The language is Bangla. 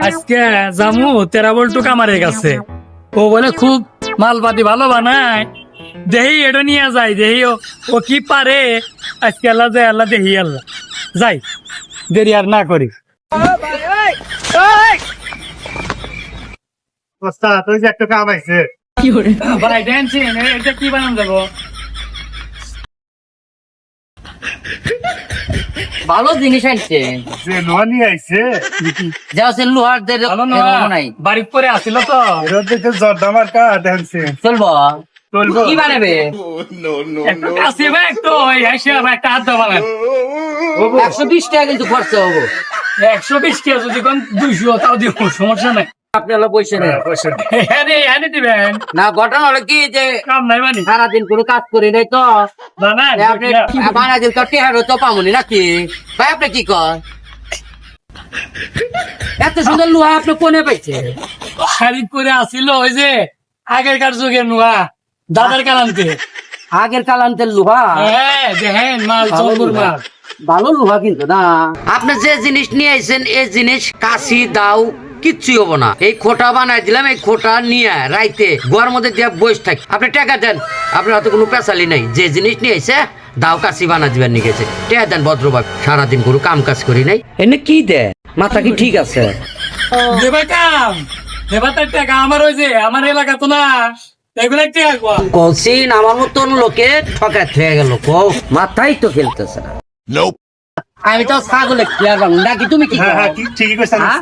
আজকে জামু তেরা বল্টু কামারের কাছে ও বলে খুব মালপাতি ভালো বানায়। দেহি এটা নিয়ে যাই দেহি ও- ও কি পারে? আজকে আল্লাহ যায় আল্লাহ দেহি আল্লাহ। যাই দেরি আর না করি। ওস্তাদ একটা কাম আইছে। ভাই ড্যান্সিং এটা কি বানান যাব? ভালো জিনিস আনছে। যে লোহা নিয়ে আইছে। যা সে লোহার দের ভালো নাই। বাড়ি পরে আসিল তো। এরা দেখে জর্দামার কা ড্যান্সিং চলবো? চলবো। কি বানাবে? একটু কাছে ভাই তো ওই এসে ভাই একটা হাত দেওয়া একশো বিশ টাকা কিন্তু খরচা হব। একশো বিশ টাকা যদি কোন দুইশো তাও দিব সমস্যা নাই। আপনি হলো পয়সা নেই হ্যাঁ হ্যাঁ দিবেন। না ঘটনা হলো কি যে কাম নাই মানে? সারাদিন কোনো কাজ করি নাই তো। না না আপনি বানা তো টেহার তো পামুনি নাকি? ভাই আপনি কি কর এত সুন্দর লোহা আপনি কোনে পাইছে করে আসিল ওই যে আগেরকার যুগের নোয়া দাদার কালান্তে আগের কালান্তের লোহা? হ্যাঁ দেখেন মাল চন্দুর মাল। ভালো লোহা কিন্তু না। আপনি যে জিনিস নিয়ে আইছেন এই জিনিস কাশি দাও কিচ্ছুই হব না। এই খোটা বানাই দিলাম এই খোটা নিয়ে রাইতে গোয়ার মধ্যে দিয়ে বসে থাকি। আপনি টাকা দেন আপনার হাতে কোনো পেশালি নাই। যে জিনিস নিয়ে আইছে দাও কাশি বানা দিবেন নিয়ে গেছে টাকা দেন ভদ্রবাগ সারাদিন কোনো কাম কাজ করি নাই। এনে কি দে? মাথা কি ঠিক আছে? দেবা কাম দেবা তার টাকা আমার ওই যে আমার এলাকা তো না। কোয়া আমার মতন লোকে ঠকা থেকে গেল কো মাথাই তো খেলতেছে না। আমি তো ছাগলে নাকি তুমি কি হ্যাঁ? হ্যাঁ ঠিক- ঠিকই কইছেন হ্যাঁ?